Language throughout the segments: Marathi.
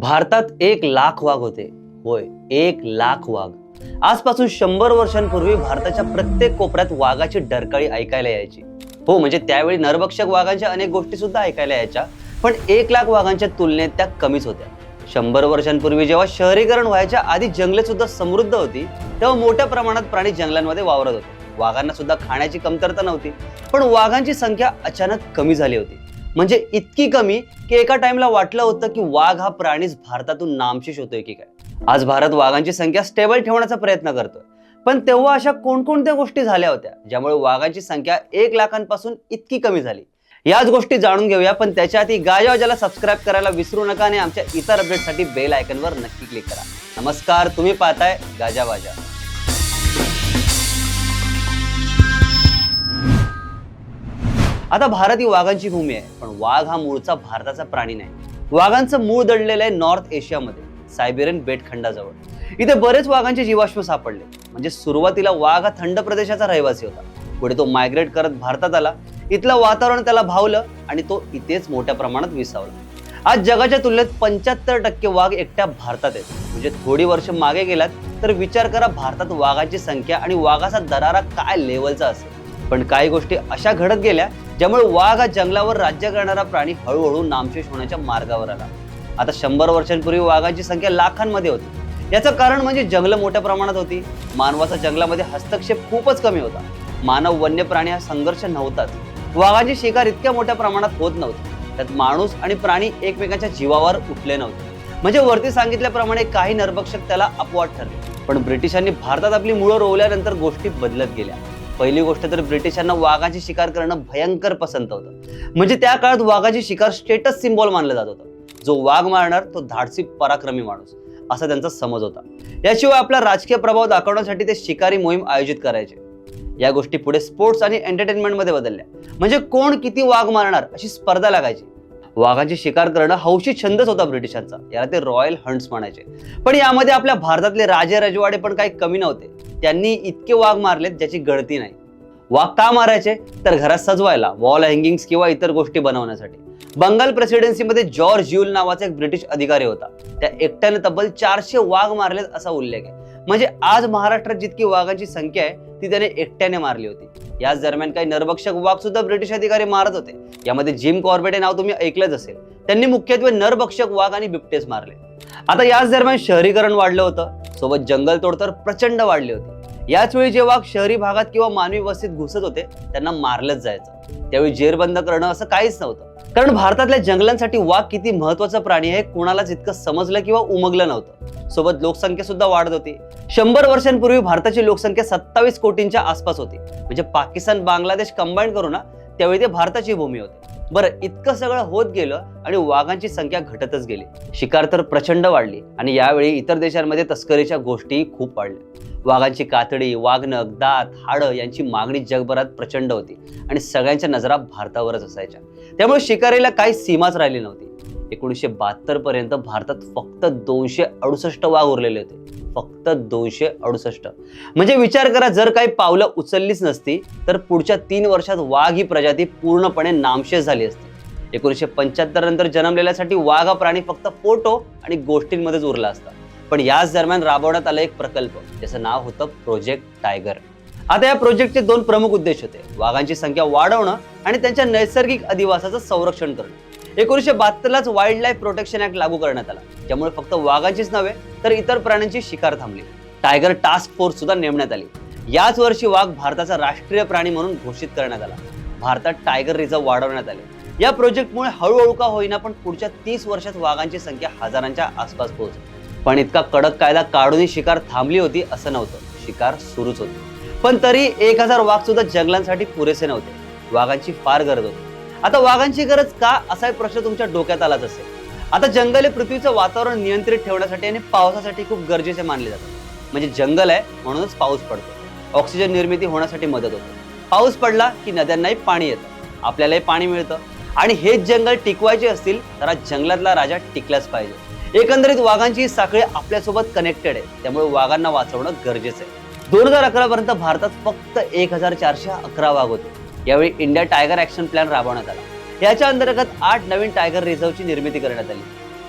भारतात एक लाख वाघ होते. होय एक लाख वाघ. आजपासून शंभर वर्षांपूर्वी भारताच्या प्रत्येक कोपऱ्यात वाघाची डरकाळी ऐकायला यायची. हो म्हणजे त्यावेळी नरभक्षक वाघांच्या अनेक गोष्टी सुद्धा ऐकायला यायच्या. पण एक लाख वाघांच्या तुलनेत त्या कमीच होत्या. शंभर वर्षांपूर्वी जेव्हा शहरीकरण व्हायच्या आधी जंगले सुद्धा समृद्ध होती तेव्हा मोठ्या प्रमाणात प्राणी जंगलांमध्ये वावरत होते. वाघांना सुद्धा खाण्याची कमतरता नव्हती पण वाघांची संख्या अचानक कमी झाली होती. म्हणजे इतकी कमी की एका टाइमला वाटलं होतं की वाघ हा प्राणीच भारतातून नामशेष होतोय की काय आज भारत वाघांची संख्या स्टेबल ठेवण्याचा प्रयत्न करतोय. पण तेव्हा अशा कोणकोणत्या गोष्टी झाल्या होत्या ज्यामुळे वाघांची संख्या एक लाखांपासून इतकी कमी झाली? याच गोष्टी जाणून घेऊया पण त्याच्या आधी गाजावाजाला सबस्क्राईब करायला विसरू नका आणि आमच्या इतर अपडेटसाठी बेल आयकनवर नक्की क्लिक करा. नमस्कार तुम्ही पाहताय गाजावाजा. आता भारत ही वाघांची भूमी आहे पण वाघ हा मूळचा भारताचा प्राणी नाही. वाघांचं मूळ दडलेलं आहे नॉर्थ एशियामध्ये सायबेरियन बेटखंडाजवळ. इथे बरेच वाघांचे जीवाश्म सापडले. म्हणजे सुरुवातीला वाघ हा थंड प्रदेशाचा रहिवासी होता. पुढे तो मायग्रेट करत भारतात आला. इथलं वातावरण त्याला भावलं आणि तो इथेच मोठ्या प्रमाणात विसावला. आज जगाच्या तुलनेत पंच्याहत्तर टक्के वाघ एकट्या भारतात आहेत. म्हणजे थोडी वर्ष मागे गेलात तर विचार करा भारतात वाघाची संख्या आणि वाघाचा दरारा काय लेवलचा असेल. पण काही गोष्टी अशा घडत गेल्या ज्यामुळे वाघ हा जंगलावर राज्य करणारा प्राणी हळूहळू नामशेष होण्याच्या मार्गावर आला. आता शंभर वर्षांपूर्वी वाघांची संख्या लाखांमध्ये होती. याचं कारण म्हणजे जंगलं मोठ्या प्रमाणात होती. मानवाचा जंगलामध्ये हस्तक्षेप खूपच कमी होता. मानव वन्य प्राणी हा संघर्ष नव्हताच. वाघाची शिकार इतक्या मोठ्या प्रमाणात होत नव्हती. त्यात माणूस आणि प्राणी एकमेकांच्या जीवावर उठले नव्हते. म्हणजे वरती सांगितल्याप्रमाणे काही नरभक्षक त्याला अपवाद ठरले. पण ब्रिटिशांनी भारतात आपली मुळं रोवल्यानंतर गोष्टी बदलत गेल्या. पहिली गोष्ट तर ब्रिटिशांना वाघाची शिकार करणं भयंकर पसंत होतं. म्हणजे त्या काळात वाघाची शिकार स्टेटस सिम्बॉल मानलं जात होतं. जो वाघ मारणार तो धाडसी पराक्रमी माणूस. असा त्यांचा समज होता. याशिवाय आपला राजकीय प्रभाव दाखवण्यासाठी ते शिकारी मोहीम आयोजित करायचे. या गोष्टी पुढे स्पोर्ट्स आणि एंटरटेनमेंटमध्ये बदलल्या. म्हणजे कोण किती वाघ मारणार अशी स्पर्धा लागायची. वाघाची शिकार करणं हौशी छंदच होता ब्रिटिशांचा. याला ते रॉयल हंट्स म्हणायचे. पण यामध्ये आपल्या भारतातले राजे रजवाडे पण काही कमी नव्हते. त्यांनी इतके वाघ मारलेत ज्याची गळती नाही. वाघ का मारायचे? तर घरात सजवायला वॉल हँगिंग्स किंवा इतर गोष्टी बनवण्यासाठी. बंगाल प्रेसिडेन्सीमध्ये जॉर्ज युल नावाचा एक ब्रिटिश अधिकारी होता. त्या एकट्याने तब्बल चारशे वाघ मारलेत असा उल्लेख आहे. म्हणजे आज महाराष्ट्रात जितकी वाघांची संख्या आहे ती त्याने एकट्याने मारली होती. याच दरम्यान काही नरभक्षक वाघ सुद्धा ब्रिटिश अधिकारी मारत होते. यामध्ये जिम कॉर्बेट हे नाव तुम्ही ऐकलंच असेल. त्यांनी मुख्यत्वे नरभक्षक वाघ आणि बिबटेच मारले. आता याच दरम्यान शहरीकरण वाढलं होतं. सोबत जंगलतोड तर प्रचंड वाढली होती. याच वेळी जे वाघ शहरी भागात किंवा मानवी वस्तीत घुसत होते त्यांना मारलंच जायचं. त्यावेळी जेरबंद करणं असं काहीच नव्हतं. कारण भारतातल्या जंगलांसाठी वाघ किती महत्त्वाचा प्राणी आहे कोणालाच इतकं समजलं किंवा उमगलं नव्हतं. सोबत लोकसंख्या सुद्धा वाढत होती. शंभर वर्षांपूर्वी भारताची लोकसंख्या सत्तावीस कोटींच्या आसपास होती. म्हणजे पाकिस्तान बांगलादेश कंबाईन करू ना त्यावेळी ते भारताची भूमी होती. बरं इतकं सगळं होत गेलं आणि वाघांची संख्या घटतच गेली. शिकार तर प्रचंड वाढली आणि यावेळी इतर देशांमध्ये तस्करीच्या गोष्टी खूप वाढल्या. वाघांची कातडी वाघनक दात हाडं यांची मागणी जगभरात प्रचंड होती आणि सगळ्यांच्या नजरा भारतावरच असायच्या. त्यामुळे शिकारीला काही सीमाच राहिली नव्हती. एकोणीसशे बहात्तर पर्यंत भारतात फक्त दोनशे अडुसष्ट वाघ उरलेले होते. फक्त दोनशे अडुसष्ट. म्हणजे विचार करा जर काही पावलं उचललीच नसती तर पुढच्या तीन वर्षात वाघ ही प्रजाती पूर्णपणे नामशेष झाली असती. एकोणीसशे पंच्याहत्तर नंतर जन्मलेल्यासाठी वाघ हा प्राणी फक्त फोटो आणि गोष्टींमध्येच उरला असता. पण याच दरम्यान राबवण्यात आला एक प्रकल्प ज्याचं नाव होतं प्रोजेक्ट टायगर आता या प्रोजेक्टचे दोन प्रमुख उद्देश होते. वाघांची संख्या वाढवणं आणि त्यांच्या नैसर्गिक अधिवासाचं संरक्षण करणं. एकोणीसशे बहात्तरलाच वाईल्ड लाईफ प्रोटेक्शन ऍक्ट लागू करण्यात आला. त्यामुळे फक्त वाघांचीच नव्हे तर इतर प्राण्यांची शिकार थांबली. टायगर टास्क फोर्स सुद्धा नेमण्यात आली. याच वर्षी वाघ भारताचा राष्ट्रीय प्राणी म्हणून घोषित करण्यात आला. भारतात टायगर रिझर्व वाढवण्यात आले. या प्रोजेक्टमुळे हळूहळू का होईना पण पुढच्या तीस वर्षात वाघांची संख्या हजारांच्या आसपास पोहोचली. पण इतका कडक कायदा काढूनही शिकार थांबली होती असं नव्हतं. शिकार सुरूच होती. पण तरी एक हजार वाघ सुद्धा जंगलांसाठी पुरेसे नव्हते. वाघांची फार गरज होती. आता वाघांची गरज का? असा प्रश्न तुमच्या डोक्यात आलाच असेल. आता जंगल हे पृथ्वीचं वातावरण नियंत्रित ठेवण्यासाठी आणि पावसासाठी खूप गरजेचे मानले जातात. म्हणजे जंगल आहे म्हणूनच पाऊस पडतो. ऑक्सिजन निर्मिती होण्यासाठी मदत होते. पाऊस पडला की नद्यांनाही पाणी येतं. आपल्यालाही पाणी मिळतं. आणि हेच जंगल टिकवायचे असतील तर आज जंगलातला राजा टिकलाच पाहिजे. एकंदरीत वाघांची ही साखळी आपल्यासोबत कनेक्टेड आहे. त्यामुळे वाघांना वाचवणं गरजेचं आहे. दोन हजार अकरा पर्यंत भारतात फक्त एक हजार चारशे अकरा वाघ होते. यावेळी इंडिया टायगर ॲक्शन प्लॅन राबवण्यात आला. याच्या अंतर्गत आठ नवीन टायगर रिझर्वची निर्मिती करण्यात आली.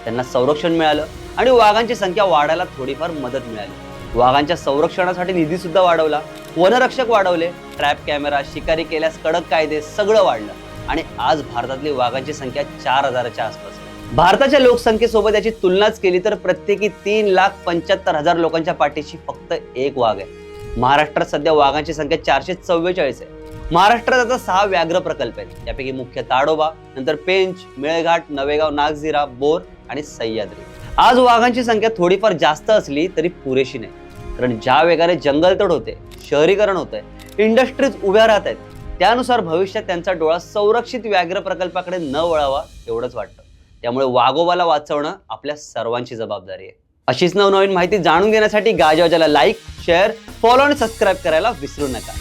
त्यांना संरक्षण मिळालं आणि वाघांची संख्या वाढायला थोडीफार मदत मिळाली. वाघांच्या संरक्षणासाठी निधी सुद्धा वाढवला वनरक्षक वाढवले ट्रॅप कॅमेरा शिकारी केल्यास कडक कायदे सगळं वाढलं आणि आज भारतातली वाघांची संख्या चार हजाराच्या आसपास भारताच्या लोकसंख्येसोबत याची तुलनाच केली तर प्रत्येकी तीन लाख पंच्याहत्तर हजार लोकांच्या पाठीशी फक्त एक वाघ आहे. महाराष्ट्रात सध्या वाघांची संख्या चारशे चव्वेचाळीस आहे. महाराष्ट्रात आता सहा व्याघ्र प्रकल्प आहेत. त्यापैकी मुख्य ताडोबा नंतर पेंच मेळघाट नवेगाव नागझिरा बोर आणि सह्याद्री. आज वाघांची संख्या थोडीफार जास्त असली तरी पुरेशी नाही. कारण ज्या वेगाने जंगलतोड होते शहरीकरण होतंय इंडस्ट्रीज उभ्या राहत आहेत त्यानुसार भविष्यात त्यांचा डोळा संरक्षित व्याघ्र प्रकल्पाकडे न वळावा एवढंच वाटतं. त्यामुळे वाघोबाला वाचवणं आपल्या सर्वांची जबाबदारी आहे. अशीच नवनवीन माहिती जाणून घेण्यासाठी गाजवाजाला लाईक शेअर फॉलो आणि सबस्क्राईब करायला विसरू नका.